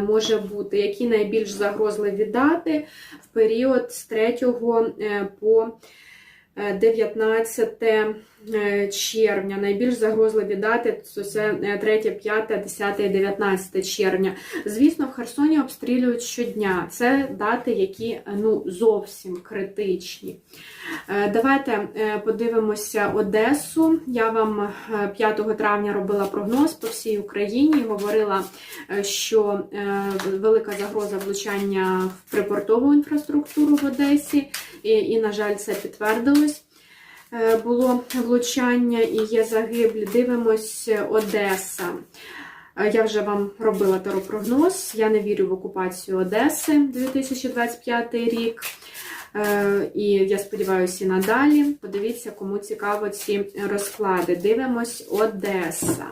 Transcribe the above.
може бути, які найбільш загрозливі дати в період з 3 е, по 19 е, червня. Найбільш загрозливі дати це е, 3, 5, 10 і 19 червня. Звісно, в Херсоні обстрілюють щодня. Це дати, які е, ну, зовсім критичні. Е, Давайте подивимося Одесу. Я вам е, 5 травня робила прогноз по всій Україні. Говорила, що велика загроза влучання в припортову інфраструктуру в Одесі, і, і на жаль, це підтвердилось. Е, Було влучання і є загиблі. Дивимось е, Одеса. Е, Я вже вам робила теропрогноз. Я не вірю в окупацію Одеси 2025 рік. І я сподіваюся, і надалі. Подивіться, кому цікаво ці розклади. Дивимось Одеса.